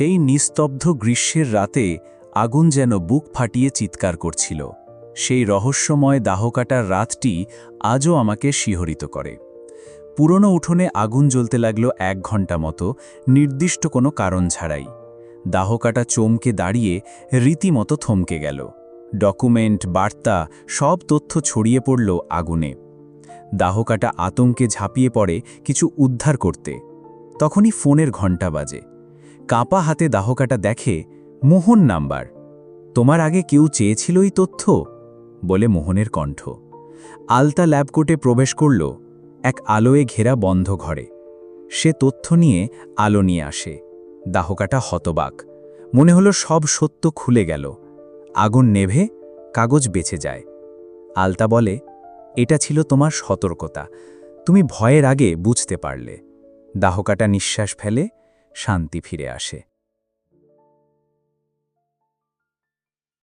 সেই নিস্তব্ধ গ্রীষ্মের রাতে আগুন যেন বুক ফাটিয়ে চিৎকার করছিল। সেই রহস্যময় দাহকাটার রাতটি আজও আমাকে শিহরিত করে। পুরনো উঠোনে আগুন জ্বলতে লাগল এক ঘণ্টা মতো, নির্দিষ্ট কোনো কারণ ছাড়াই। দাহকাটা চমকে দাঁড়িয়ে রীতিমতো থমকে গেল। ডকুমেন্ট, বার্তা, সব তথ্য ছড়িয়ে পড়ল আগুনে। দাহকাটা আতঙ্কে ঝাঁপিয়ে পড়ে কিছু উদ্ধার করতে। তখনই ফোনের ঘণ্টা বাজে। কাঁপা হাতে দাহকাটা দেখে, মোহন নাম্বার, তোমার আগে কেউ চেয়েছিল এই তথ্য? বলে মোহনের কণ্ঠ। আলতা ল্যাবকোটে প্রবেশ করল, এক আলোয় ঘেরা বন্ধ ঘরে। সে তথ্য নিয়ে আলো নিয়ে আসে। দাহকাটা হতবাক। মনে হলো সব সত্য খুলে গেল। আগুন নেভে, কাগজ বেঁচে যায়। আলতা বলে, এটা ছিল তোমার সতর্কতা। তুমি ভয়ের আগে বুঝতে পারলে। দাহকাটা নিঃশ্বাস ফেলে শান্তি ফিরে আসে।